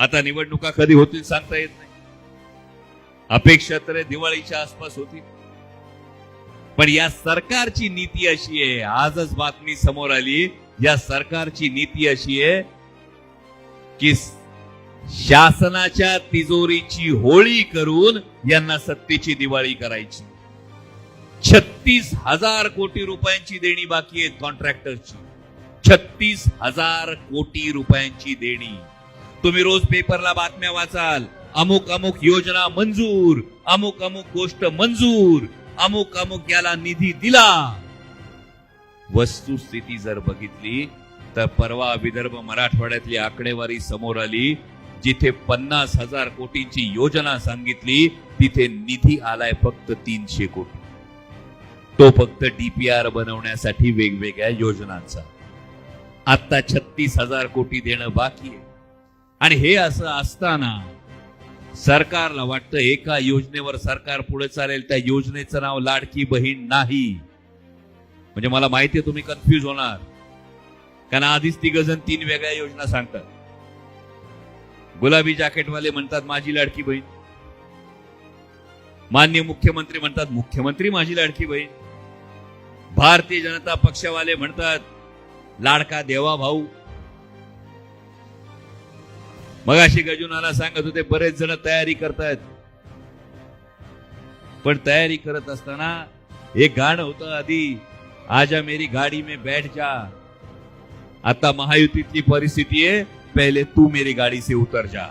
आता निवडणुका कधी होतील सांगता येत नाही. अपेक्षा तर दिवाळीच्या आसपास होती पण या सरकारची नीती अशी आहे आजच बातमी समोर आली या सरकारची नीती अशी आहे की शासनाच्या तिजोरीची होळी करून यांना सत्तेची दिवाळी करायची. छत्तीस हजार कोटी रुपयांची देणी बाकी आहेत कॉन्ट्रॅक्टरची छत्तीस हजार कोटी रुपयांची देणी. तुम्ही रोज पेपरला बातम्या वाचाल. अमुक अमुक योजना मंजूर अमुक अमुक गोष्ट मंजूर अमुक अमुक याला निधी दिला. वस्तुस्थिती जर बघितली तर परवा विदर्भ मराठवाड्यातली आकडेवारी समोर आली जिथे पन्नास हजार कोटींची योजना सांगितली तिथे निधी आलाय फक्त तीनशे कोटी. तो फक्त डीपीआर बनवण्यासाठी वेगवेगळ्या योजनांचा. आता छत्तीस हजार कोटी देणं बाकी आहे. आणि हे असं असताना सरकारला वाटतं एका योजनेवर सरकार पुढे चालेल त्या योजनेचं नाव लाडकी बहीण नाही. म्हणजे मला माहिती आहे तुम्ही कन्फ्यूज होणार. कारण आधीच तिघ जण तीन वेगळ्या योजना सांगतात. गुलाबी जॅकेटवाले म्हणतात माझी लाडकी बहीण. मान्य मुख्यमंत्री म्हणतात मुख्यमंत्री माझी लाडकी बहीण. भारतीय जनता पक्षवाले म्हणतात लाडका देवा भाऊ. मग अशी गजुनाला सांगत होते बरेच जण तयारी करतायत. पण तयारी करत असताना एक गाणं होतं आधी आजा मेरी गाडी में बैठ जा. आता महायुतीतली परिस्थिती आहे पहिले तू मेरी गाडी से उतर जा.